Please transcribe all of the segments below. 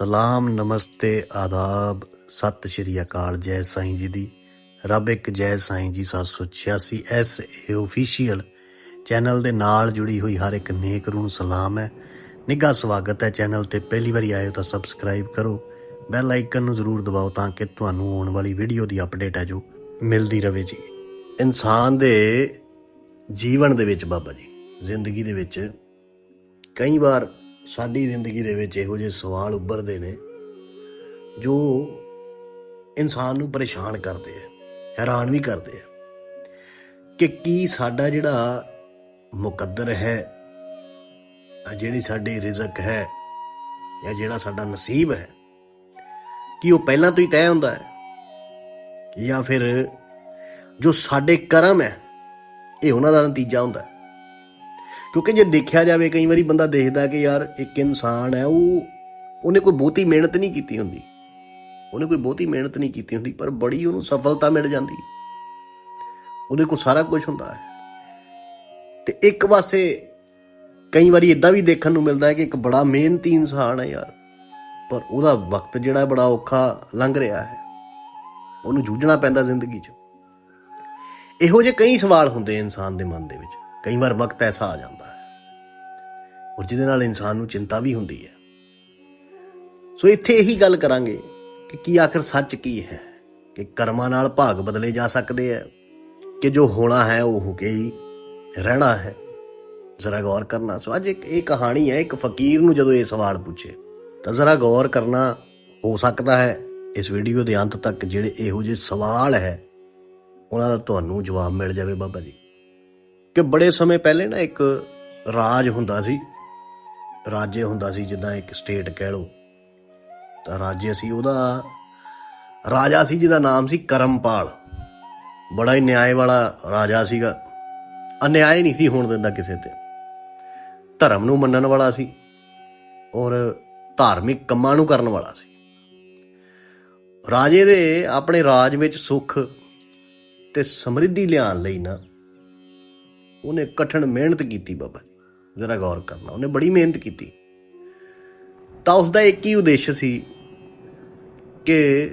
ਸਲਾਮ, ਨਮਸਤੇ, ਆਦਾਬ। ਸਤਿ ਸ਼੍ਰੀ ਅਕਾਲ, ਜੈ ਸਾਈਂ ਜੀ ਦੀ। ਰੱਬ ਇੱਕ ਜੈ ਸਾਈਂ ਜੀ 786 ਐਸ ਏ ਅਫੀਸ਼ੀਅਲ ਚੈਨਲ ਦੇ ਨਾਲ ਜੁੜੀ ਹੋਈ ਹਰ ਇੱਕ ਨੇਕ ਰੂਹ ਨੂੰ ਸਲਾਮ ਹੈ। ਨਿੱਘਾ ਸਵਾਗਤ ਹੈ ਚੈਨਲ ਤੇ। ਪਹਿਲੀ ਵਾਰੀ ਆਏ ਹੋ ਤਾਂ ਸਬਸਕ੍ਰਾਈਬ ਕਰੋ। ਬੈਲ ਆਈਕਨ ਨੂੰ ਜ਼ਰੂਰ ਦਬਾਓ ਤਾਂ ਕਿ ਤੁਹਾਨੂੰ ਆਉਣ ਵਾਲੀ ਵੀਡੀਓ ਦੀ ਅਪਡੇਟ ਹੈ ਜੋ ਮਿਲਦੀ ਰਹੇ ਜੀ। ਇਨਸਾਨ ਦੇ ਜੀਵਨ ਦੇ ਵਿੱਚ ਬਾਬਾ ਜੀ, ਜ਼ਿੰਦਗੀ ਦੇ ਵਿੱਚ ਕਈ ਵਾਰ ਸਾਡੀ ਜ਼ਿੰਦਗੀ ਦੇ ਵਿੱਚ ਇਹੋ ਜਿਹੇ ਸਵਾਲ ਉੱਭਰਦੇ ਨੇ ਜੋ ਇਨਸਾਨ ਨੂੰ ਪਰੇਸ਼ਾਨ ਕਰਦੇ ਆ, ਹੈਰਾਨ ਵੀ ਕਰਦੇ ਆ ਕਿ ਕੀ ਸਾਡਾ ਜਿਹੜਾ ਮੁਕੱਦਰ ਹੈ ਜਿਹੜੀ ਸਾਡੀ ਰਿਜ਼ਕ ਹੈ ਜਾਂ ਜਿਹੜਾ ਸਾਡਾ ਨਸੀਬ ਹੈ, ਕੀ ਉਹ ਪਹਿਲਾਂ ਤੋਂ ਹੀ ਤੈਅ ਹੁੰਦਾ ਹੈ? ਜਾਂ ਫਿਰ ਜੋ ਸਾਡੇ ਕਰਮ ਹੈ, ਇਹ ਉਹਨਾਂ ਦਾ ਨਤੀਜਾ ਹੁੰਦਾ ਹੈ? ਕਿਉਂਕਿ ਜੇ ਦੇਖਿਆ ਜਾਵੇ, ਕਈ ਵਾਰੀ ਬੰਦਾ ਦੇਖਦਾ ਕਿ ਯਾਰ ਇੱਕ ਇਨਸਾਨ ਹੈ, ਉਹ, ਉਹਨੇ ਕੋਈ ਬਹੁਤੀ ਮਿਹਨਤ ਨਹੀਂ ਕੀਤੀ ਹੁੰਦੀ। ਉਹਨੇ ਕੋਈ ਬਹੁਤੀ ਮਿਹਨਤ ਨਹੀਂ ਕੀਤੀ ਹੁੰਦੀ, ਪਰ ਬੜੀ ਉਹਨੂੰ ਸਫਲਤਾ ਮਿਲ ਜਾਂਦੀ। ਉਹਦੇ ਕੋਲ ਸਾਰਾ ਕੁਝ ਹੁੰਦਾ ਹੈ। ਤੇ ਇੱਕ ਪਾਸੇ ਕਈ ਵਾਰੀ ਇਦਾਂ ਵੀ ਦੇਖਣ ਨੂੰ ਮਿਲਦਾ ਹੈ ਕਿ ਇੱਕ ਬੜਾ ਮਿਹਨਤੀ ਇਨਸਾਨ ਹੈ ਯਾਰ, ਪਰ ਉਹਦਾ ਵਕਤ ਜਿਹੜਾ ਬੜਾ ਔਖਾ ਲੰਘ ਰਿਹਾ ਹੈ। ਉਹਨੂੰ ਜੂਝਣਾ ਪੈਂਦਾ ਜ਼ਿੰਦਗੀ 'ਚ। ਇਹੋ ਜਿਹੇ ਕਈ ਸਵਾਲ ਹੁੰਦੇ ਇਨਸਾਨ ਦੇ ਮਨ ਦੇ ਵਿੱਚ। ਕਈ ਵਾਰ ਵਕਤ ਐਸਾ ਆ ਜਾਂਦਾ ਹੈ। ਔਰ ਜਿਹਦੇ ਨਾਲ ਇਨਸਾਨ ਨੂੰ ਚਿੰਤਾ ਵੀ ਹੁੰਦੀ ਹੈ। ਸੋ ਇੱਥੇ ਇਹੀ ਗੱਲ ਕਰਾਂਗੇ ਕਿ ਕੀ ਆਖਰ ਸੱਚ ਕੀ ਹੈ? ਕਿ ਕਰਮਾਂ ਨਾਲ ਭਾਗ ਬਦਲੇ ਜਾ ਸਕਦੇ ਹੈ ਕਿ ਜੋ ਹੋਣਾ ਹੈ ਉਹ ਹੋ ਕੇ ਹੀ ਰਹਿਣਾ ਹੈ? ਜ਼ਰਾ ਗੌਰ ਕਰਨਾ। ਸੋ ਅੱਜ ਇੱਕ ਇਹ ਕਹਾਣੀ ਹੈ, ਇੱਕ ਫਕੀਰ ਨੂੰ ਜਦੋਂ ਇਹ ਸਵਾਲ ਪੁੱਛੇ, ਤਾਂ ਜ਼ਰਾ ਗੌਰ ਕਰਨਾ ਹੋ ਸਕਦਾ ਹੈ ਇਸ ਵੀਡੀਓ ਦੇ ਅੰਤ ਤੱਕ ਜਿਹੜੇ ਇਹੋ ਜਿਹੇ ਸਵਾਲ ਹੈ, ਉਹਨਾਂ ਦਾ ਤੁਹਾਨੂੰ ਜਵਾਬ ਮਿਲ ਜਾਵੇ ਬਾਬਾ ਜੀ। ਕਿ ਬੜੇ ਸਮੇਂ ਪਹਿਲੇ ਨਾ ਇੱਕ ਰਾਜ ਹੁੰਦਾ ਸੀ, ਰਾਜੇ ਹੁੰਦਾ ਸੀ ਜਿੱਦਾਂ ਇੱਕ ਸਟੇਟ ਕਹਿ ਲਓ। ਤਾਂ ਰਾਜੇ ਸੀ, ਉਹਦਾ ਰਾਜਾ ਸੀ ਜਿਹਦਾ ਨਾਮ ਸੀ ਕਰਮਪਾਲ। ਬੜਾ ਹੀ ਨਿਆਂ ਵਾਲਾ ਰਾਜਾ ਸੀਗਾ। ਅਨਿਆਏ ਨਹੀਂ ਸੀ ਹੋਣ ਦਿੰਦਾ ਕਿਸੇ ਤੇ। ਧਰਮ ਨੂੰ ਮੰਨਣ ਵਾਲਾ ਸੀ ਔਰ ਧਾਰਮਿਕ ਕੰਮਾਂ ਨੂੰ ਕਰਨ ਵਾਲਾ ਸੀ। ਰਾਜੇ ਦੇ ਆਪਣੇ ਰਾਜ ਵਿੱਚ ਸੁੱਖ ਤੇ ਸਮਰਿੱਧੀ ਲਿਆਉਣ ਲਈ ਨਾ ਉਹਨੇ ਕਠਿਨ ਮਿਹਨਤ ਕੀਤੀ ਬਾਬਾ ਜੀ। ਜਰਾ ਗੌਰ ਕਰਨਾ, ਉਹਨੇ ਬੜੀ ਮਿਹਨਤ ਕੀਤੀ। ਤਾਂ ਉਸ ਦਾ ਇੱਕ ਹੀ ਉਦੇਸ਼ ਸੀ ਕਿ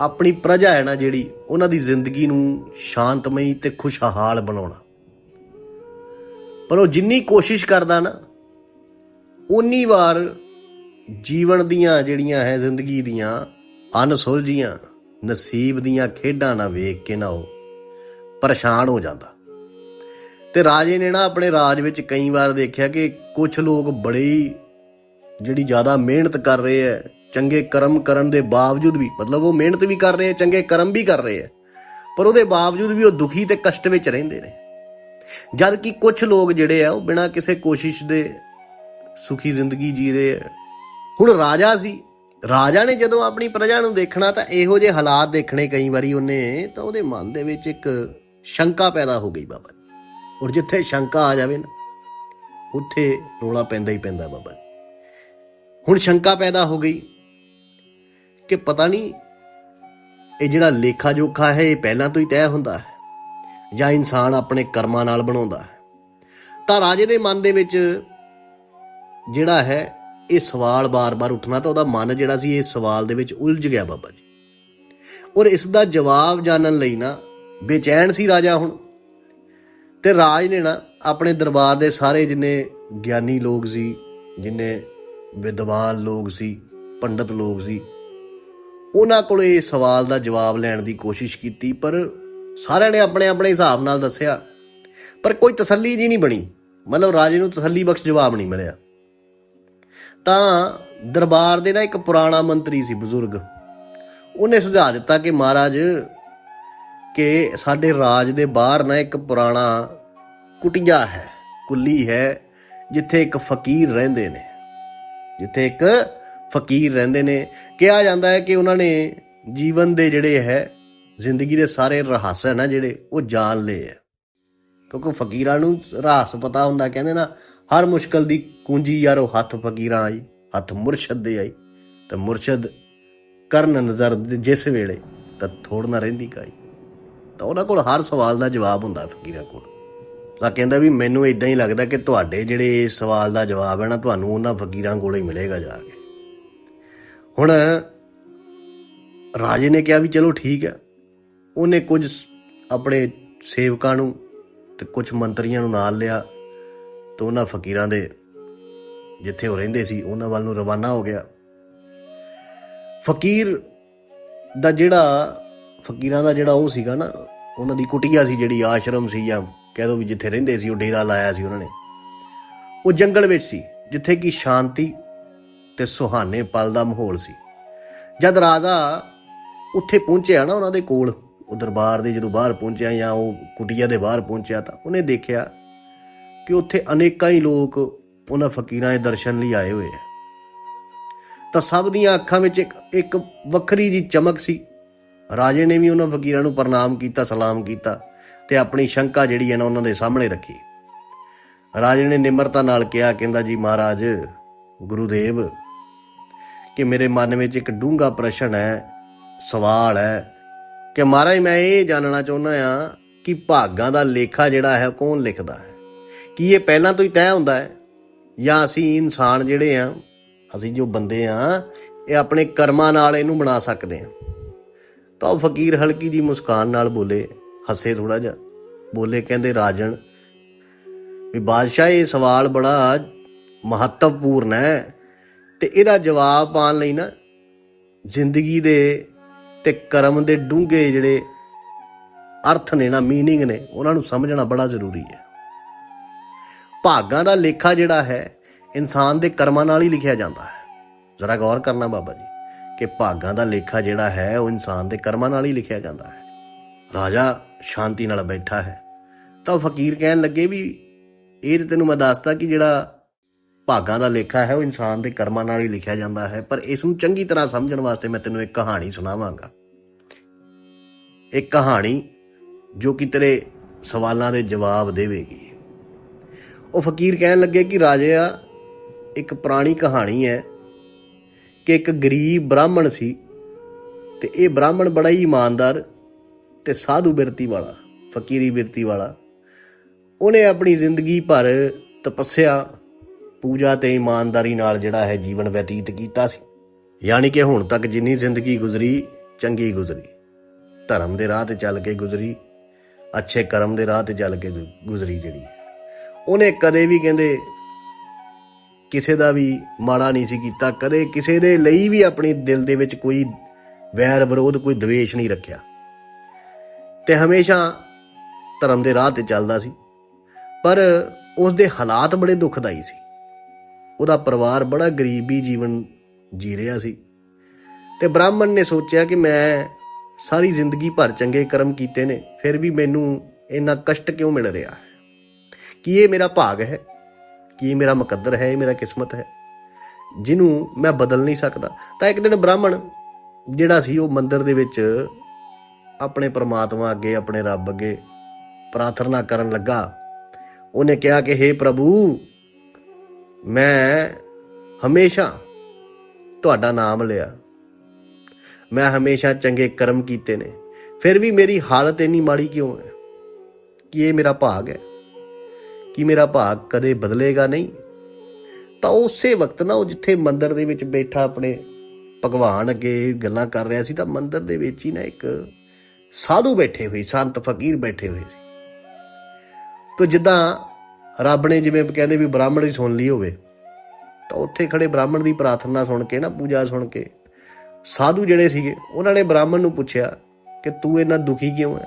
ਆਪਣੀ ਪ੍ਰਜਾ ਹੈ ਨਾ ਜਿਹੜੀ, ਉਹਨਾਂ ਦੀ ਜ਼ਿੰਦਗੀ ਨੂੰ ਸ਼ਾਂਤਮਈ ਤੇ ਖੁਸ਼ਹਾਲ ਬਣਾਉਣਾ। ਪਰ ਉਹ ਜਿੰਨੀ ਕੋਸ਼ਿਸ਼ ਕਰਦਾ ਨਾ ਉਨੀ ਵਾਰ ਜੀਵਨ ਦੀਆਂ ਜਿਹੜੀਆਂ ਹੈ ਜ਼ਿੰਦਗੀ ਦੀਆਂ ਅਨਸੁਲਝੀਆਂ ਨਸੀਬ ਦੀਆਂ ਖੇਡਾਂ ਨਾ ਵੇਖ ਕੇ ਨਾ ਉਹ ਪਰੇਸ਼ਾਨ ਹੋ ਜਾਂਦਾ। ਤੇ ਰਾਜੇ ਨੇ ਨਾ ਆਪਣੇ ਰਾਜ ਵਿੱਚ ਕਈ ਵਾਰ ਦੇਖਿਆ ਕਿ ਕੁਝ ਲੋਕ ਬੜੇ ਹੀ ਜਿਹੜੀ ਜ਼ਿਆਦਾ ਮਿਹਨਤ ਕਰ ਰਹੇ ਐ, ਚੰਗੇ ਕਰਮ ਕਰਨ ਦੇ ਬਾਵਜੂਦ ਵੀ, ਮਤਲਬ ਉਹ ਮਿਹਨਤ ਵੀ ਕਰ ਰਹੇ ਐ, ਚੰਗੇ ਕਰਮ ਵੀ ਕਰ ਰਹੇ ਐ, ਪਰ ਉਹਦੇ ਬਾਵਜੂਦ ਵੀ ਉਹ ਦੁਖੀ ਤੇ ਕਸ਼ਟ ਵਿੱਚ ਰਹਿੰਦੇ ਨੇ। ਜਦ ਕਿ ਕੁਝ ਲੋਕ ਜਿਹੜੇ ਆ ਉਹ ਬਿਨਾਂ ਕਿਸੇ ਕੋਸ਼ਿਸ਼ ਦੇ ਸੁਖੀ ਜ਼ਿੰਦਗੀ ਜੀ ਰਹੇ ਐ। ਹੁਣ ਰਾਜਾ ਸੀ, ਰਾਜਾ ਨੇ ਜਦੋਂ ਆਪਣੀ ਪ੍ਰਜਾ ਨੂੰ ਦੇਖਣਾ ਤਾਂ ਇਹੋ ਜਿਹੇ ਹਾਲਾਤ ਦੇਖਣੇ ਕਈ ਵਾਰੀ ਉਹਨੇ, ਤਾਂ ਉਹਦੇ ਮਨ ਦੇ ਵਿੱਚ ਇੱਕ ਸ਼ੰਕਾ ਪੈਦਾ ਹੋ ਗਈ ਬਾਬਾ ਔਰ ਜਿੱਥੇ ਸ਼ੰਕਾ ਆ ਜਾਵੇ ਨਾ, ਉੱਥੇ ਰੋਲਾ ਪੈਂਦਾ ਹੀ ਪੈਂਦਾ ਬਾਬਾ ਹੁਣ ਸ਼ੰਕਾ ਪੈਦਾ ਹੋ ਗਈ ਕਿ ਪਤਾ ਨਹੀਂ ਇਹ ਜਿਹੜਾ ਲੇਖਾ ਜੋਖਾ ਹੈ, ਇਹ ਪਹਿਲਾਂ ਤੋਂ ਹੀ ਤੈਅ ਹੁੰਦਾ ਹੈ ਜਾਂ ਇਨਸਾਨ ਆਪਣੇ ਕਰਮਾਂ ਨਾਲ ਬਣਾਉਂਦਾ ਹੈ। ਤਾਂ ਰਾਜੇ ਦੇ ਮਨ ਦੇ ਵਿੱਚ ਜਿਹੜਾ ਹੈ, ਇਹ ਸਵਾਲ ਬਾਰ-ਬਾਰ ਉੱਠਣਾ ਤਾਂ ਉਹਦਾ ਮਨ ਜਿਹੜਾ ਸੀ, ਇਹ ਸਵਾਲ ਦੇ ਵਿੱਚ ਉਲਝ ਗਿਆ ਬਾਬਾ ਜੀ। ਔਰ ਇਸ ਦਾ ਜਵਾਬ ਜਾਣਨ ਲਈ ਨਾ, ਬੇਚੈਨ ਸੀ ਰਾਜਾ ਹੁਣ। ਤੇ ਰਾਜ ਨੇ ਨਾ ਆਪਣੇ ਦਰਬਾਰ ਦੇ ਸਾਰੇ ਜਿੰਨੇ ਗਿਆਨੀ ਲੋਕ ਸੀ, ਜਿੰਨੇ ਵਿਦਵਾਨ ਲੋਕ ਸੀ, ਪੰਡਤ ਲੋਕ ਸੀ, ਉਹਨਾਂ ਕੋਲ ਇਹ ਸਵਾਲ ਦਾ ਜਵਾਬ ਲੈਣ ਦੀ ਕੋਸ਼ਿਸ਼ ਕੀਤੀ, ਪਰ ਸਾਰਿਆਂ ਨੇ ਆਪਣੇ ਆਪਣੇ ਹਿਸਾਬ ਨਾਲ ਦੱਸਿਆ। ਪਰ ਕੋਈ ਤਸੱਲੀ ਜੀ ਨਹੀਂ ਬਣੀ। ਮਤਲਬ ਰਾਜੇ ਨੂੰ ਤਸੱਲੀ ਬਖਸ਼ ਜਵਾਬ ਨਹੀਂ ਮਿਲਿਆ। ਤਾਂ ਦਰਬਾਰ ਦੇ ਨਾ ਇੱਕ ਪੁਰਾਣਾ ਮੰਤਰੀ ਸੀ ਬਜ਼ੁਰਗ। ਉਹਨੇ ਸੁਝਾਅ ਦਿੱਤਾ ਕਿ ਮਹਾਰਾਜ ਕਿ ਸਾਡੇ ਰਾਜ ਦੇ ਬਾਹਰ ਨਾ ਇੱਕ ਪੁਰਾਣਾ ਕੁਟੀਆ ਹੈ, ਕੁੱਲੀ ਹੈ, ਜਿੱਥੇ ਇੱਕ ਫਕੀਰ ਰਹਿੰਦੇ ਨੇ। ਜਿੱਥੇ ਇੱਕ ਫਕੀਰ ਰਹਿੰਦੇ ਨੇ। ਕਿਹਾ ਜਾਂਦਾ ਹੈ ਕਿ ਉਹਨਾਂ ਨੇ ਜੀਵਨ ਦੇ ਜਿਹੜੇ ਹੈ, ਜ਼ਿੰਦਗੀ ਦੇ ਸਾਰੇ ਰਹੱਸ ਹੈ ਨਾ ਜਿਹੜੇ ਉਹ ਜਾਣ ਲਏ ਹੈ। ਕਿਉਂਕਿ ਫਕੀਰਾਂ ਨੂੰ ਰਹੱਸ ਪਤਾ ਹੁੰਦਾ, ਕਹਿੰਦੇ ਨਾ, ਹਰ ਮੁਸ਼ਕਲ ਦੀ ਕੁੰਜੀ ਯਾਰੋ ਹੱਥ ਫਕੀਰਾਂ ਆਈ, ਹੱਥ ਮੁਰਸ਼ਦ ਦੇ ਆਈ। ਤੇ ਮੁਰਸ਼ਦ ਕਰਨ ਨਜ਼ਰ ਜਿਸ ਵੇਲੇ ਤਾਂ ਥੋੜ ਨਾ ਰਹਿੰਦੀ ਕਾਈ। ਤਾਂ ਉਹਨਾਂ ਕੋਲ ਹਰ ਸਵਾਲ ਦਾ ਜਵਾਬ ਹੁੰਦਾ ਫਕੀਰਾਂ ਕੋਲ। ਤਾਂ ਕਹਿੰਦਾ ਵੀ ਮੈਨੂੰ ਇਦਾਂ ਹੀ ਲੱਗਦਾ ਕਿ ਤੁਹਾਡੇ ਜਿਹੜੇ ਇਸ ਸਵਾਲ ਦਾ ਜਵਾਬ ਹੈ ਨਾ, ਤੁਹਾਨੂੰ ਉਹਨਾਂ ਫਕੀਰਾਂ ਕੋਲ ਹੀ ਮਿਲੇਗਾ ਜਾ ਕੇ। ਹੁਣ ਰਾਜੇ ਨੇ ਕਿਹਾ ਵੀ ਚਲੋ ਠੀਕ ਹੈ। ਉਹਨੇ ਕੁਝ ਆਪਣੇ ਸੇਵਕਾਂ ਨੂੰ ਤੇ ਕੁਝ ਮੰਤਰੀਆਂ ਨੂੰ ਨਾਲ ਲਿਆ ਤੇ ਉਹਨਾਂ ਫਕੀਰਾਂ ਦੇ ਜਿੱਥੇ ਉਹ ਰਹਿੰਦੇ ਸੀ, ਉਹਨਾਂ ਵੱਲ ਨੂੰ ਰਵਾਨਾ ਹੋ ਗਿਆ। ਫਕੀਰ ਦਾ ਜਿਹੜਾ ਫਕੀਰਾਂ ਦਾ ਜਿਹੜਾ ਉਹ ਸੀਗਾ ਨਾ, ਉਹਨਾਂ ਦੀ ਕੁਟੀਆ ਸੀ ਜਿਹੜੀ ਆਸ਼ਰਮ ਸੀ ਜਾਂ ਕਹਿ ਦੋ ਵੀ ਜਿੱਥੇ ਰਹਿੰਦੇ ਸੀ, ਉਹ ਡੇਰਾ ਲਾਇਆ ਸੀ ਉਹਨਾਂ ਨੇ। ਉਹ ਜੰਗਲ ਵਿੱਚ ਸੀ, ਜਿੱਥੇ ਕਿ ਸ਼ਾਂਤੀ ਤੇ ਸੁਹਾਣੇ ਪਲ ਦਾ ਮਾਹੌਲ ਸੀ। ਜਦ ਰਾਜਾ ਉੱਥੇ ਪਹੁੰਚਿਆ ਨਾ ਉਹਨਾਂ ਦੇ ਕੋਲ, ਉਹ ਦਰਬਾਰ ਦੇ ਜਦੋਂ ਬਾਹਰ ਪਹੁੰਚਿਆ ਜਾਂ ਉਹ ਕੁਟੀਆ ਦੇ ਬਾਹਰ ਪਹੁੰਚਿਆ ਤਾਂ ਉਹਨੇ ਦੇਖਿਆ ਕਿ ਉੱਥੇ ਅਨੇਕਾਂ ਹੀ ਲੋਕ ਉਹਨਾਂ ਫਕੀਰਾਂ ਦੇ ਦਰਸ਼ਨ ਲਈ ਆਏ ਹੋਏ ਆ। ਤਾਂ ਸਭ ਦੀਆਂ ਅੱਖਾਂ ਵਿੱਚ ਇੱਕ ਇੱਕ ਵੱਖਰੀ ਜੀ ਚਮਕ ਸੀ ਰਾਜੇ ਨੇ ਵੀ ਉਹਨਾਂ ਫਕੀਰਾਂ ਨੂੰ ਪ੍ਰਣਾਮ ਕੀਤਾ, ਸਲਾਮ ਕੀਤਾ ਤੇ ਆਪਣੀ ਸ਼ੰਕਾ ਜਿਹੜੀ ਹੈ ਨਾ ਉਹਨਾਂ ਦੇ ਸਾਹਮਣੇ ਰੱਖੀ। ਰਾਜੇ ਨੇ ਨਿਮਰਤਾ ਨਾਲ ਕਿਹਾ, ਕਹਿੰਦਾ, ਜੀ ਮਹਾਰਾਜ, ਗੁਰੂਦੇਵ, ਕਿ ਮੇਰੇ ਮਨ ਵਿੱਚ ਇੱਕ ਡੂੰਘਾ ਪ੍ਰਸ਼ਨ ਹੈ, ਸਵਾਲ ਹੈ, ਕਿ ਮਹਾਰਾਜ, ਮੈਂ ਇਹ ਜਾਣਨਾ ਚਾਹੁੰਦਾ ਆ ਕਿ ਭਾਗਾਂ ਦਾ ਲੇਖਾ ਜਿਹੜਾ ਹੈ ਕੌਣ ਲਿਖਦਾ ਹੈ? ਕੀ ਇਹ ਪਹਿਲਾਂ ਤੋਂ ਹੀ ਤੈਅ ਹੁੰਦਾ ਹੈ? ਜਾਂ ਅਸੀਂ ਇਨਸਾਨ ਜਿਹੜੇ ਆ ਅਸੀਂ ਜੋ ਬੰਦੇ ਆ ਇਹ ਆਪਣੇ ਕਰਮਾਂ ਨਾਲ ਇਹਨੂੰ ਬਣਾ ਸਕਦੇ ਆ ਤਾਂ ਉਹ ਫਕੀਰ ਹਲਕੀ ਜੀ ਮੁਸਕਾਨ ਨਾਲ ਬੋਲੇ ਹੱਸੇ ਥੋੜਾ ਜਿਹਾ ਬੋਲੇ ਕਹਿੰਦੇ ਰਾਜਨ ਵੀ ਬਾਦਸ਼ਾਹ ਇਹ ਸਵਾਲ ਬੜਾ ਮਹੱਤਵਪੂਰਨ ਹੈ ਤੇ ਇਹਦਾ ਜਵਾਬ ਪਾਉਣ ਲਈ ਨਾ ਜ਼ਿੰਦਗੀ ਦੇ ਤੇ ਕਰਮ ਦੇ ਡੂੰਘੇ ਜਿਹੜੇ ਅਰਥ ਨੇ ਨਾ मीनिंग ਨੇ ਉਹਨਾਂ ਨੂੰ ਸਮਝਣਾ ਬੜਾ ਜ਼ਰੂਰੀ ਹੈ ਭਾਗਾਂ ਦਾ ਲੇਖਾ ਜਿਹੜਾ ਹੈ ਇਨਸਾਨ ਦੇ ਕਰਮਾਂ ਨਾਲ ਹੀ ਲਿਖਿਆ ਜਾਂਦਾ ਹੈ ਜ਼ਰਾ ਗੌਰ ਕਰਨਾ ਬਾਬਾ ਜੀ ਕਿ ਭਾਗਾਂ ਦਾ ਲੇਖਾ ਜਿਹੜਾ ਹੈ, ਉਹ ਇਨਸਾਨ ਦੇ ਕਰਮਾਂ ਨਾਲ ਹੀ ਲਿਖਿਆ ਜਾਂਦਾ ਹੈ। ਰਾਜਾ ਸ਼ਾਂਤੀ ਨਾਲ ਬੈਠਾ ਹੈ। ਤਾਂ ਉਹ ਫਕੀਰ ਕਹਿਣ ਲੱਗੇ ਵੀ, ਇਹ ਤੇ ਤੈਨੂੰ ਮੈਂ ਦੱਸਦਾ ਕਿ ਜਿਹੜਾ ਭਾਗਾਂ ਦਾ ਲੇਖਾ ਹੈ, ਉਹ ਇਨਸਾਨ ਦੇ ਕਰਮਾਂ ਨਾਲ ਹੀ ਲਿਖਿਆ ਜਾਂਦਾ ਹੈ। ਪਰ ਇਸ ਨੂੰ ਚੰਗੀ ਤਰ੍ਹਾਂ ਸਮਝਣ ਵਾਸਤੇ ਮੈਂ ਤੈਨੂੰ ਇੱਕ ਕਹਾਣੀ ਸੁਣਾਵਾਂਗਾ। ਇੱਕ ਕਹਾਣੀ ਜੋ ਕਿ ਤੇਰੇ ਸਵਾਲਾਂ ਦੇ ਜਵਾਬ ਦੇਵੇਗੀ। ਉਹ ਫਕੀਰ ਕਹਿਣ ਲੱਗੇ ਕਿ ਰਾਜਿਆ, ਇੱਕ ਪੁਰਾਣੀ ਕਹਾਣੀ ਹੈ। ਕਿ ਇੱਕ ਗਰੀਬ ਬ੍ਰਾਹਮਣ ਸੀ ਤੇ ਇਹ ਬ੍ਰਾਹਮਣ ਬੜਾ ਹੀ ਇਮਾਨਦਾਰ ਤੇ ਸਾਧੂ ਬਿਰਤੀ ਵਾਲਾ, ਫਕੀਰੀ ਬਿਰਤੀ ਵਾਲਾ। ਉਹਨੇ ਆਪਣੀ ਜ਼ਿੰਦਗੀ ਭਰ ਤਪੱਸਿਆ, ਪੂਜਾ ਤੇ ਇਮਾਨਦਾਰੀ ਨਾਲ ਜਿਹੜਾ ਹੈ ਜੀਵਨ ਬਤੀਤ ਕੀਤਾ ਸੀ। ਯਾਨੀ ਕਿ ਹੁਣ ਤੱਕ ਜਿੰਨੀ ਜ਼ਿੰਦਗੀ ਗੁਜ਼ਰੀ, ਚੰਗੀ ਗੁਜ਼ਰੀ। ਧਰਮ ਦੇ ਰਾਹ ਤੇ ਚੱਲ ਕੇ ਗੁਜ਼ਰੀ, ਅੱਛੇ ਕਰਮ ਦੇ ਰਾਹ ਤੇ ਚੱਲ ਕੇ ਗੁ- ਗੁਜ਼ਰੀ ਜਿਹੜੀ। ਉਹਨੇ ਕਦੇ ਵੀ ਕਹਿੰਦੇ ਕਿਸੇ ਦਾ ਵੀ ਮਾੜਾ ਨਹੀਂ ਸੀ ਕੀਤਾ, ਕਦੇ ਕਿਸੇ ਦੇ ਲਈ ਵੀ ਆਪਣੇ ਦਿਲ ਦੇ ਵਿੱਚ ਕੋਈ ਵੈਰ ਵਿਰੋਧ, ਕੋਈ ਦਵੇਸ਼ ਨਹੀਂ ਰੱਖਿਆ। ਤੇ ਹਮੇਸ਼ਾ ਧਰਮ ਦੇ ਰਾਹ ਤੇ ਚੱਲਦਾ ਸੀ। ਪਰ ਉਸ ਦੇ ਹਾਲਾਤ ਬੜੇ ਦੁਖਦਾਈ ਸੀ। ਉਹਦਾ ਪਰਿਵਾਰ ਬੜਾ ਗਰੀਬੀ ਜੀਵਨ ਜੀ ਰਿਹਾ ਸੀ। ਤੇ ਬ੍ਰਾਹਮਣ ਨੇ ਸੋਚਿਆ ਕਿ ਮੈਂ ਸਾਰੀ ਜ਼ਿੰਦਗੀ ਭਰ ਚੰਗੇ ਕਰਮ ਕੀਤੇ ਨੇ, ਫਿਰ ਵੀ ਮੈਨੂੰ ਇੰਨਾ ਕਸ਼ਟ ਕਿਉਂ ਮਿਲ ਰਿਹਾ ਹੈ? ਕੀ ਇਹ ਮੇਰਾ ਭਾਗ ਹੈ? ਕਿ ਇਹ ਮੇਰਾ ਮੁਕੱਦਰ ਹੈ, ਇਹ ਮੇਰਾ ਕਿਸਮਤ ਹੈ। ਜਿਹਨੂੰ ਮੈਂ ਬਦਲ ਨਹੀਂ ਸਕਦਾ। ਤਾਂ ਇੱਕ ਦਿਨ ਬ੍ਰਾਹਮਣ ਜਿਹੜਾ ਸੀ, ਉਹ ਮੰਦਿਰ ਦੇ ਵਿੱਚ ਆਪਣੇ ਪ੍ਰਮਾਤਮਾ ਅੱਗੇ, ਆਪਣੇ ਰੱਬ ਅੱਗੇ ਪ੍ਰਾਰਥਨਾ ਕਰਨ ਲੱਗਾ। ਉਹਨੇ ਕਿਹਾ ਕਿ हे ਪ੍ਰਭੂ, ਮੈਂ ਹਮੇਸ਼ਾ ਤੁਹਾਡਾ ਨਾਮ ਲਿਆ। ਮੈਂ ਹਮੇਸ਼ਾ ਚੰਗੇ ਕਰਮ ਕੀਤੇ ਨੇ। ਫਿਰ ਵੀ ਮੇਰੀ ਹਾਲਤ ਇੰਨੀ ਮਾੜੀ ਕਿਉਂ ਹੈ? ਕਿ ਇਹ ਮੇਰਾ ਭਾਗ ਹੈ? ਕਿ ਮੇਰਾ ਭਾਗ ਕਦੇ ਬਦਲੇਗਾ ਨਹੀਂ? ਤਾਂ ਉਸੇ ਵਕਤ ਨਾ ਉਹ ਜਿੱਥੇ ਮੰਦਰ ਦੇ ਵਿੱਚ ਬੈਠਾ ਆਪਣੇ ਭਗਵਾਨ ਅੱਗੇ ਗੱਲਾਂ ਕਰ ਰਿਹਾ ਸੀ, ਤਾਂ ਮੰਦਰ ਦੇ ਵਿੱਚ ਹੀ ਨਾ ਇੱਕ ਸਾਧੂ ਬੈਠੇ ਹੋਏ, ਸੰਤ ਫਕੀਰ ਬੈਠੇ ਹੋਏ ਸੀ। ਤੋ ਜਿੱਦਾਂ ਰੱਬ ਨੇ ਜਿਵੇਂ ਕਹਿੰਦੇ ਵੀ ਬ੍ਰਾਹਮਣ ਦੀ ਸੁਣ ਲਈ ਹੋਵੇ, ਤਾਂ ਉੱਥੇ ਖੜੇ ਬ੍ਰਾਹਮਣ ਦੀ ਪ੍ਰਾਰਥਨਾ ਸੁਣ ਕੇ ਨਾ, ਪੂਜਾ ਸੁਣ ਕੇ ਸਾਧੂ ਜਿਹੜੇ ਸੀਗੇ, ਉਹਨਾਂ ਨੇ ਬ੍ਰਾਹਮਣ ਨੂੰ ਪੁੱਛਿਆ ਕਿ ਤੂੰ ਇੰਨਾ ਦੁਖੀ ਕਿਉਂ ਹੈ?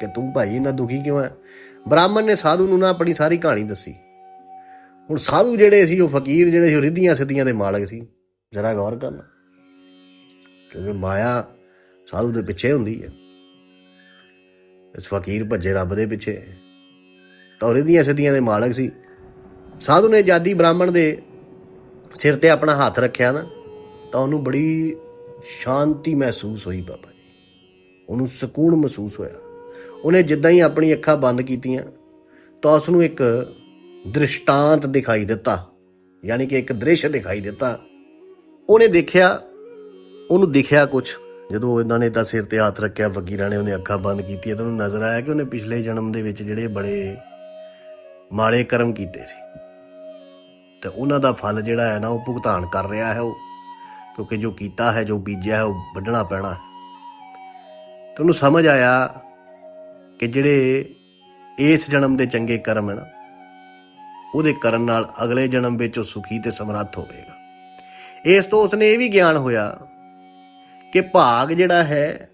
ਕਿ ਤੂੰ ਭਾਈ ਇੰਨਾ ਦੁਖੀ ਕਿਉਂ ਹੈ? ਬ੍ਰਾਹਮਣ ਨੇ ਸਾਧੂ ਨੂੰ ਨਾ ਆਪਣੀ ਸਾਰੀ ਕਹਾਣੀ ਦੱਸੀ। ਹੁਣ ਸਾਧੂ ਜਿਹੜੇ ਸੀ, ਉਹ ਫਕੀਰ ਜਿਹੜੇ ਸੀ, ਉਹ ਰਿੱਧੀਆਂ ਸਿੱਧੀਆਂ ਦੇ ਮਾਲਕ ਸੀ। ਜਰਾ ਗੌਰ ਕਰਨਾ ਕਿਉਂਕਿ ਮਾਇਆ ਸਾਧੂ ਦੇ ਪਿੱਛੇ ਹੁੰਦੀ ਹੈ। ਇਸ ਫਕੀਰ ਭੱਜੇ ਰੱਬ ਦੇ ਪਿੱਛੇ। ਤਾਂ ਉਹ ਰਿੱਧੀਆਂ ਸਿੱਧੀਆਂ ਦੇ ਮਾਲਕ ਸੀ। ਸਾਧੂ ਨੇ ਜਾਦੀ ਬ੍ਰਾਹਮਣ ਦੇ ਸਿਰ ਤੇ ਆਪਣਾ ਹੱਥ ਰੱਖਿਆ ਨਾ, ਤਾਂ ਉਹਨੂੰ ਬੜੀ ਸ਼ਾਂਤੀ ਮਹਿਸੂਸ ਹੋਈ ਬਾਬਾ ਜੀ। ਉਹਨੂੰ ਸਕੂਨ ਮਹਿਸੂਸ ਹੋਇਆ। ਉਹਨੇ ਜਿੱਦਾਂ ਹੀ ਆਪਣੀ ਅੱਖਾਂ ਬੰਦ ਕੀਤੀਆਂ, ਤਾਂ ਉਸ ਨੂੰ ਇੱਕ ਦ੍ਰਿਸ਼ਟਾਂਤ ਦਿਖਾਈ ਦਿੱਤਾ, ਯਾਨੀ ਕਿ ਇੱਕ ਦ੍ਰਿਸ਼ ਦਿਖਾਈ ਦਿੱਤਾ। ਉਹਨੇ ਦੇਖਿਆ, ਉਹਨੂੰ ਦਿਖਿਆ ਕੁਝ ਜਦੋਂ ਇਹਨਾਂ ਨੇ ਤਾਂ ਸਿਰ ਤੇ ਹੱਥ ਰੱਖਿਆ ਫਕੀਰਾਂ ਨੇ ਉਹਨੇ ਅੱਖਾਂ ਬੰਦ ਕੀਤੀਆਂ, ਤਾਂ ਉਹਨੂੰ ਨਜ਼ਰ ਆਇਆ ਕਿ ਉਹਨੇ ਪਿਛਲੇ ਜਨਮ ਦੇ ਵਿੱਚ ਜਿਹੜੇ ਬੜੇ ਮਾੜੇ ਕਰਮ ਕੀਤੇ ਸੀ। ਤੇ ਉਹਨਾਂ ਦਾ ਫਲ ਜਿਹੜਾ ਹੈ ਨਾ, ਉਹ ਭੁਗਤਾਨ ਕਰ ਰਿਹਾ ਹੈ ਉਹ, ਕਿਉਂਕਿ ਜੋ ਕੀਤਾ ਹੈ, ਜੋ ਬੀਜਿਆ ਹੈ, ਉਹ ਵੱਢਣਾ ਪੈਣਾ ਹੈ। ਤੇ ਉਹਨੂੰ ਸਮਝ ਆਇਆ ਕਿ ਜਿਹੜੇ ਇਸ ਜਨਮ ਦੇ ਚੰਗੇ ਕਰਮ ਹਨ, ਉਹਦੇ ਕਰਨ ਨਾਲ ਅਗਲੇ ਜਨਮ ਵਿੱਚ ਉਹ ਸੁਖੀ ਤੇ ਸਮਰੱਥ ਹੋਵੇਗਾ। ਇਸ ਤੋਂ ਉਸਨੇ ਇਹ ਵੀ ਗਿਆਨ ਹੋਇਆ ਕਿ ਭਾਗ ਜਿਹੜਾ ਹੈ,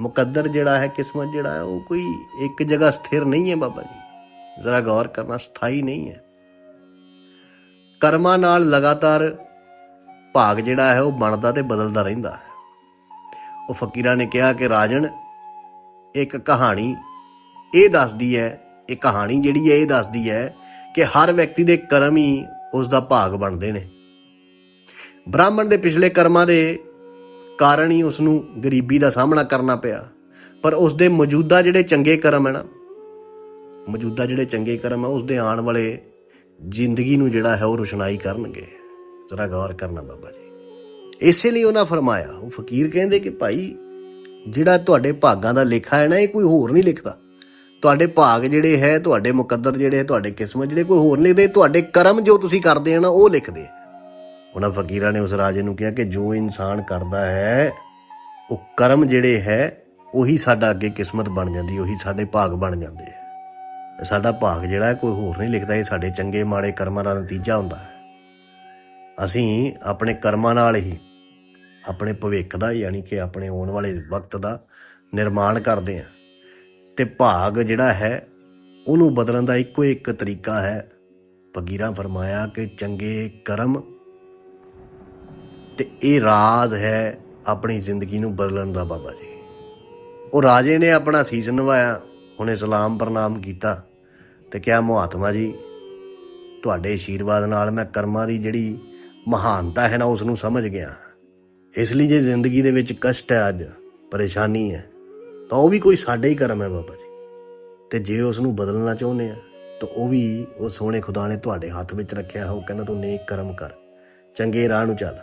ਮੁਕੱਦਰ ਜਿਹੜਾ ਹੈ, ਕਿਸਮਤ ਜਿਹੜਾ ਹੈ, ਉਹ ਕੋਈ ਇੱਕ ਜਗ੍ਹਾ ਸਥਿਰ ਨਹੀਂ ਹੈ ਬਾਬਾ ਜੀ। ਜ਼ਰਾ ਗੌਰ ਕਰਨਾ ਸਥਾਈ ਨਹੀਂ ਹੈ। ਕਰਮਾਂ ਨਾਲ ਲਗਾਤਾਰ ਭਾਗ ਜਿਹੜਾ ਹੈ, ਉਹ ਬਣਦਾ ਤੇ ਬਦਲਦਾ ਰਹਿੰਦਾ ਹੈ। ਉਹ ਫਕੀਰਾਂ ਨੇ ਕਿਹਾ ਕਿ ਰਾਜਨ ਇੱਕ ਕਹਾਣੀ ਇਹ ਦੱਸਦੀ ਹੈ, ਇਹ ਕਹਾਣੀ ਜਿਹੜੀ ਹੈ, ਇਹ ਦੱਸਦੀ ਹੈ ਕਿ ਹਰ ਵਿਅਕਤੀ ਦੇ ਕਰਮ ਹੀ ਉਸ ਦਾ ਭਾਗ ਬਣਦੇ ਨੇ। ਬ੍ਰਾਹਮਣ ਦੇ ਪਿਛਲੇ ਕਰਮਾਂ ਦੇ ਕਾਰਨ ਹੀ ਉਸ ਨੂੰ ਗਰੀਬੀ ਦਾ ਸਾਹਮਣਾ ਕਰਨਾ ਪਿਆ। ਪਰ ਉਸ ਦੇ ਮੌਜੂਦਾ ਜਿਹੜੇ ਚੰਗੇ ਕਰਮ ਹੈ ਨਾ, ਮੌਜੂਦਾ ਜਿਹੜੇ ਚੰਗੇ ਕਰਮ ਹੈ, ਉਸ ਦੇ ਆਉਣ ਵਾਲੇ ਜ਼ਿੰਦਗੀ ਨੂੰ ਜਿਹੜਾ ਹੈ ਉਹ ਰੋਸ਼ਨਾਈ ਕਰਨਗੇ। ਜ਼ਰਾ ਗੌਰ ਕਰਨਾ ਬਾਬਾ ਜੀ। ਇਸੇ ਲਈ ਉਹਨਾਂ ਫਰਮਾਇਆ, ਉਹ ਫਕੀਰ ਕਹਿੰਦੇ ਕਿ ਭਾਈ ਜਿਹੜਾ ਤੁਹਾਡੇ ਭਾਗਾਂ ਦਾ ਲੇਖਾ ਹੈ ਨਾ, ਇਹ ਕੋਈ ਹੋਰ ਨਹੀਂ ਲਿਖਦਾ। ਤੁਹਾਡੇ ਭਾਗ ਜਿਹੜੇ ਹੈ, ਤੁਹਾਡੇ ਮੁਕੱਦਰ ਜਿਹੜੇ ਹੈ, ਤੁਹਾਡੇ ਕਿਸਮਤ ਜਿਹੜੇ ਕੋਈ ਹੋਰ ਨਹੀਂ ਲਿਖਦੇ, ਤੁਹਾਡੇ ਕਰਮ ਜੋ ਤੁਸੀਂ ਕਰਦੇ ਆ ਨਾ, ਉਹ ਲਿਖਦੇ ਉਹਨਾਂ ਫਕੀਰਾਂ ਨੇ ਉਸ ਰਾਜੇ ਨੂੰ ਕਿਹਾ ਕਿ ਜੋ ਇਨਸਾਨ ਕਰਦਾ ਹੈ, ਉਹ ਕਰਮ ਜਿਹੜੇ ਹੈ, ਉਹੀ ਸਾਡਾ ਅੱਗੇ ਕਿਸਮਤ ਬਣ ਜਾਂਦੀ, ਉਹੀ ਸਾਡੇ ਭਾਗ ਬਣ ਜਾਂਦੇ ਆ। ਸਾਡਾ ਭਾਗ ਜਿਹੜਾ ਹੈ, ਕੋਈ ਹੋਰ ਨਹੀਂ ਲਿਖਦਾ, ਇਹ ਸਾਡੇ ਚੰਗੇ ਮਾੜੇ ਕਰਮਾਂ ਦਾ ਨਤੀਜਾ ਹੁੰਦਾ ਹੈ। ਅਸੀਂ ਆਪਣੇ ਕਰਮਾਂ ਨਾਲ ਹੀ ਆਪਣੇ ਭਵਿੱਖ ਦਾ, ਯਾਨੀ ਕਿ ਆਪਣੇ ਆਉਣ ਵਾਲੇ ਵਕਤ ਦਾ ਨਿਰਮਾਣ ਕਰਦੇ ਹਾਂ। ਤੇ ਭਾਗ ਜਿਹੜਾ ਹੈ, ਉਹਨੂੰ ਬਦਲਣ ਦਾ ਇੱਕੋ ਇੱਕ ਤਰੀਕਾ ਹੈ। ਫਕੀਰਾਂ ਫਰਮਾਇਆ ਕਿ ਚੰਗੇ ਕਰਮ ਤੇ ਇਹ ਰਾਜ਼ ਹੈ ਆਪਣੀ ਜ਼ਿੰਦਗੀ ਨੂੰ ਬਦਲਣ ਦਾ ਬਾਬਾ ਜੀ। ਉਹ ਰਾਜੇ ਨੇ ਆਪਣਾ ਸੀਸ ਨਵਾਇਆ ਉਹਨੇ ਸਲਾਮ ਪ੍ਰਣਾਮ ਕੀਤਾ ਤੇ ਕਿਹਾ, ਮਹਾਤਮਾ ਜੀ, ਤੁਹਾਡੇ ਆਸ਼ੀਰਵਾਦ ਨਾਲ ਮੈਂ ਕਰਮਾਂ ਦੀ ਜਿਹੜੀ ਮਹਾਨਤਾ ਹੈ ਨਾ, ਉਸ ਨੂੰ ਸਮਝ ਗਿਆ। ਇਸ ਲਈ ਜੇ ਜ਼ਿੰਦਗੀ ਦੇ ਵਿੱਚ ਕਸ਼ਟ ਹੈ ਅੱਜ, ਪਰੇਸ਼ਾਨੀ ਹੈ, ਤਾਂ ਉਹ ਵੀ ਕੋਈ ਸਾਡੇ ਹੀ ਕਰਮ ਹੈ ਬਾਬਾ ਜੀ। ਤੇ ਜੇ ਉਸ ਨੂੰ ਬਦਲਣਾ ਚਾਹੁੰਦੇ ਆ, ਤਾਂ ਉਹ ਵੀ ਉਹ ਸੋਹਣੇ ਖੁਦਾ ਨੇ ਤੁਹਾਡੇ ਹੱਥ ਵਿੱਚ ਰੱਖਿਆ ਹੈ, ਉਹ ਕਹਿੰਦਾ ਤੂੰ ਨੇਕ ਕਰਮ ਕਰ, ਚੰਗੇ ਰਾਹ ਨੂੰ ਚੱਲ।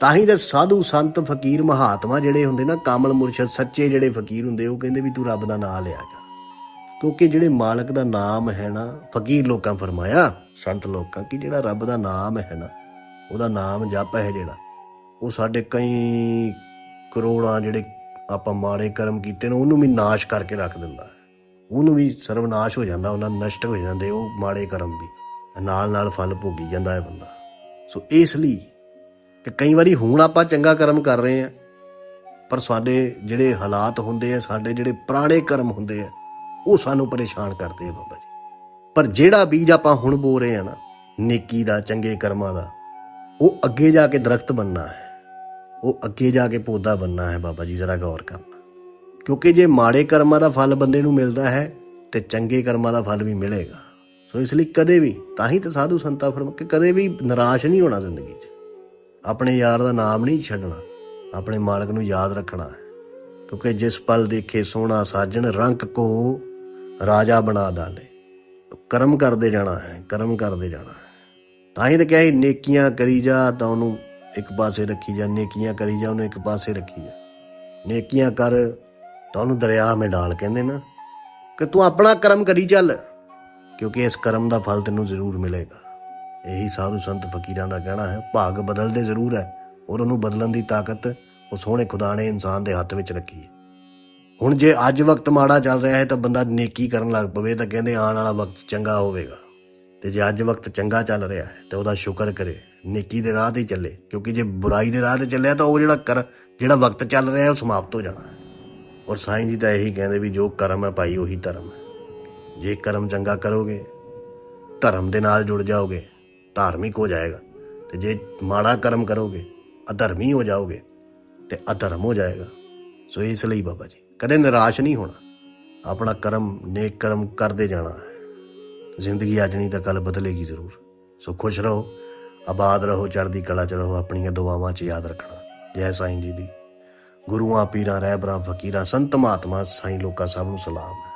ਤਾਂ ਹੀ ਤਾਂ ਸਾਧੂ ਸੰਤ ਫਕੀਰ ਮਹਾਤਮਾ ਜਿਹੜੇ ਹੁੰਦੇ ਨਾ, ਕਾਮਲ ਮੁਰਸ਼ਦ, ਸੱਚੇ ਜਿਹੜੇ ਫਕੀਰ ਹੁੰਦੇ, ਉਹ ਕਹਿੰਦੇ ਵੀ ਤੂੰ ਰੱਬ ਦਾ ਨਾਮ ਲਿਆ ਜਾ। ਕਿਉਂਕਿ ਜਿਹੜੇ ਮਾਲਕ ਦਾ ਨਾਮ ਹੈ ਨਾ, ਫਕੀਰ ਲੋਕਾਂ ਫਰਮਾਇਆ, ਸੰਤ ਲੋਕਾਂ, ਕਿ ਜਿਹੜਾ ਰੱਬ ਦਾ ਨਾਮ ਹੈ ਨਾ, ਉਹਦਾ ਨਾਮ ਜਪ ਹੈ ਜਿਹੜਾ ਉਹ ਸਾਡੇ ਕਈ ਕਰੋੜਾਂ ਜਿਹੜੇ ਆਪਾਂ ਮਾੜੇ ਕਰਮ ਕੀਤੇ ਨੇ, ਉਹਨੂੰ ਵੀ ਨਾਸ਼ ਕਰਕੇ ਰੱਖ ਦਿੰਦਾ ਉਹਨੂੰ ਵੀ ਸਰਵਨਾਸ਼ ਹੋ ਜਾਂਦਾ, ਉਹਨਾਂ ਨਸ਼ਟ ਹੋ ਜਾਂਦੇ, ਉਹ ਮਾੜੇ ਕਰਮ ਵੀ। ਨਾਲ ਨਾਲ ਫਲ ਭੋਗੀ ਜਾਂਦਾ ਹੈ ਬੰਦਾ। ਸੋ ਇਸ ਲਈ ਕਿ ਕਈ ਵਾਰੀ ਹੁਣ ਆਪਾਂ ਚੰਗਾ ਕਰਮ ਕਰ ਰਹੇ ਆ ਪਰ ਸਾਡੇ ਜਿਹੜੇ ਹਾਲਾਤ ਹੁੰਦੇ ਆ, ਸਾਡੇ ਜਿਹੜੇ ਪੁਰਾਣੇ ਕਰਮ ਹੁੰਦੇ ਆ, ਉਹ ਸਾਨੂੰ ਪਰੇਸ਼ਾਨ ਕਰਦੇ ਆ ਬਾਬਾ ਜੀ। ਪਰ ਜਿਹੜਾ ਬੀਜ ਆਪਾਂ ਹੁਣ ਬੋ ਰਹੇ ਆ ਨਾ, ਨੇਕੀ ਦਾ, ਚੰਗੇ ਕਰਮਾਂ ਦਾ, ਉਹ ਅੱਗੇ ਜਾ ਕੇ ਦਰਖਤ ਬੰਨਣਾ ਹੈ। ਉਹ ਅੱਗੇ ਜਾ ਕੇ ਪੌਦਾ ਬੰਨਣਾ ਹੈ ਬਾਬਾ ਜੀ ਜ਼ਰਾ ਗੌਰ ਕਰਨਾ ਕਿਉਂਕਿ ਜੇ ਮਾੜੇ ਕਰਮਾਂ ਦਾ ਫਲ ਬੰਦੇ ਨੂੰ ਮਿਲਦਾ ਹੈ ਤੇ ਚੰਗੇ ਕਰਮਾਂ ਦਾ ਫਲ ਵੀ ਮਿਲੇਗਾ। ਸੋ ਇਸ ਲਈ ਕਦੇ ਵੀ ਤਾਂ ਹੀ ਤਾਂ ਸਾਧੂ ਸੰਤਾਂ ਫਰਮ ਕਿ ਕਦੇ ਵੀ ਨਿਰਾਸ਼ ਨਹੀਂ ਹੋਣਾ ਜ਼ਿੰਦਗੀ 'ਚ। ਆਪਣੇ ਯਾਰ ਦਾ ਨਾਮ ਨਹੀਂ ਛੱਡਣਾ ਆਪਣੇ ਮਾਲਕ ਨੂੰ ਯਾਦ ਰੱਖਣਾ ਹੈ। ਕਿਉਂਕਿ ਜਿਸ ਪਲ ਦੇਖੇ ਸੋਹਣਾ ਸਾਜਣ ਰੰਗ ਕੋ ਰਾਜਾ ਬਣਾ ਡਾਲੇ। ਕਰਮ ਕਰਦੇ ਜਾਣਾ ਹੈ ਕਰਮ ਕਰਦੇ ਜਾਣਾ ਹੈ। ਤਾਂ ਹੀ ਤਾਂ ਕਿਹਾ ਸੀ, ਨੇਕੀਆਂ ਕਰੀ ਜਾ ਤਾਂ ਉਹਨੂੰ ਇੱਕ ਪਾਸੇ ਰੱਖੀ ਜਾ, ਨੇਕੀਆਂ ਕਰੀ ਜਾ, ਉਹਨੂੰ ਇੱਕ ਪਾਸੇ ਰੱਖੀ ਜਾ। ਨੇਕੀਆਂ ਕਰ, ਤਾਂ ਉਹਨੂੰ ਦਰਿਆ ਮੇ ਡਾਲ ਕਹਿੰਦੇ ਨਾ। ਕਿ ਤੂੰ ਆਪਣਾ ਕਰਮ ਕਰੀ ਚੱਲ, ਕਿਉਂਕਿ ਇਸ ਕਰਮ ਦਾ ਫਲ ਤੈਨੂੰ ਜ਼ਰੂਰ ਮਿਲੇਗਾ। ਇਹੀ ਸਾਧੂ ਸੰਤ ਫਕੀਰਾਂ ਦਾ ਕਹਿਣਾ ਹੈ, ਭਾਗ ਬਦਲਦੇ ਜ਼ਰੂਰ ਹੈ, ਔਰ ਉਹਨੂੰ ਬਦਲਣ ਦੀ ਤਾਕਤ ਉਹ ਸੋਹਣੇ ਖੁਦਾ ਨੇ ਇਨਸਾਨ ਦੇ ਹੱਥ ਵਿੱਚ ਰੱਖੀ ਹੈ। ਹੁਣ ਜੇ ਅੱਜ ਵਕਤ ਮਾੜਾ ਚੱਲ ਰਿਹਾ ਹੈ, ਤਾਂ ਬੰਦਾ ਨੇਕੀ ਕਰਨ ਲੱਗ ਪਵੇ, ਤਾਂ ਕਹਿੰਦੇ ਆਉਣ ਵਾਲਾ ਵਕਤ ਚੰਗਾ ਹੋਵੇਗਾ। ਤੇ ਜੇ ਅੱਜ ਵਕਤ ਚੰਗਾ ਚੱਲ ਰਿਹਾ ਹੈ, ਤੇ ਉਹਦਾ ਸ਼ੁਕਰ ਕਰੇ। ਨੇਕੀ ਦੇ ਰਾਹ ਤੇ ਹੀ ਚੱਲੇ, ਕਿਉਂਕਿ ਜੇ ਬੁਰਾਈ ਦੇ ਰਾਹ ਤੇ ਚੱਲਿਆ ਤਾਂ ਉਹ ਜਿਹੜਾ ਕਰ, ਜਿਹੜਾ ਵਕਤ ਚੱਲ ਰਿਹਾ ਉਹ ਸਮਾਪਤ ਹੋ ਜਾਣਾ ਔਰ ਸਾਈਂ ਜੀ ਤਾਂ ਇਹੀ ਕਹਿੰਦੇ ਵੀ ਜੋ ਕਰਮ ਹੈ ਭਾਈ ਉਹੀ ਧਰਮ ਹੈ। ਜੇ ਕਰਮ ਚੰਗਾ ਕਰੋਗੇ, ਧਰਮ ਦੇ ਨਾਲ ਜੁੜ ਜਾਓਗੇ, ਧਾਰਮਿਕ ਹੋ ਜਾਏਗਾ। ਤੇ ਜੇ ਮਾੜਾ ਕਰਮ ਕਰੋਗੇ, ਅਧਰਮੀ ਹੋ ਜਾਓਗੇ, ਤੇ ਅਧਰਮ ਹੋ ਜਾਏਗਾ। ਸੋ ਇਸ ਲਈ ਬਾਬਾ ਜੀ, ਕਦੇ ਨਿਰਾਸ਼ ਨਹੀਂ ਹੋਣਾ। ਆਪਣਾ ਕਰਮ, ਨੇਕ ਕਰਮ ਕਰਦੇ ਜਾਣਾ ਹੈ। ਜ਼ਿੰਦਗੀ ਅੱਜ ਨਹੀਂ ਤਾਂ ਕੱਲ ਬਦਲੇਗੀ ਜ਼ਰੂਰ। ਸੋ ਖੁਸ਼ ਰਹੋ। ਆਬਾਦ ਰਹੋ, ਚੜ੍ਹਦੀ ਕਲਾ ਚ ਰਹੋ, ਆਪਣੀਆਂ ਦੁਆਵਾਂ 'ਚ ਯਾਦ ਰੱਖਣਾ। ਜੈ ਸਾਈਂ ਜੀ ਦੀ। ਗੁਰੂਆਂ, ਪੀਰਾਂ, ਰਹਿਬਰਾਂ, ਫਕੀਰਾਂ, ਸੰਤ ਮਹਾਤਮਾ, ਸਾਈਂ ਲੋਕਾਂ ਸਭ ਨੂੰ ਸਲਾਮ। ਹੈ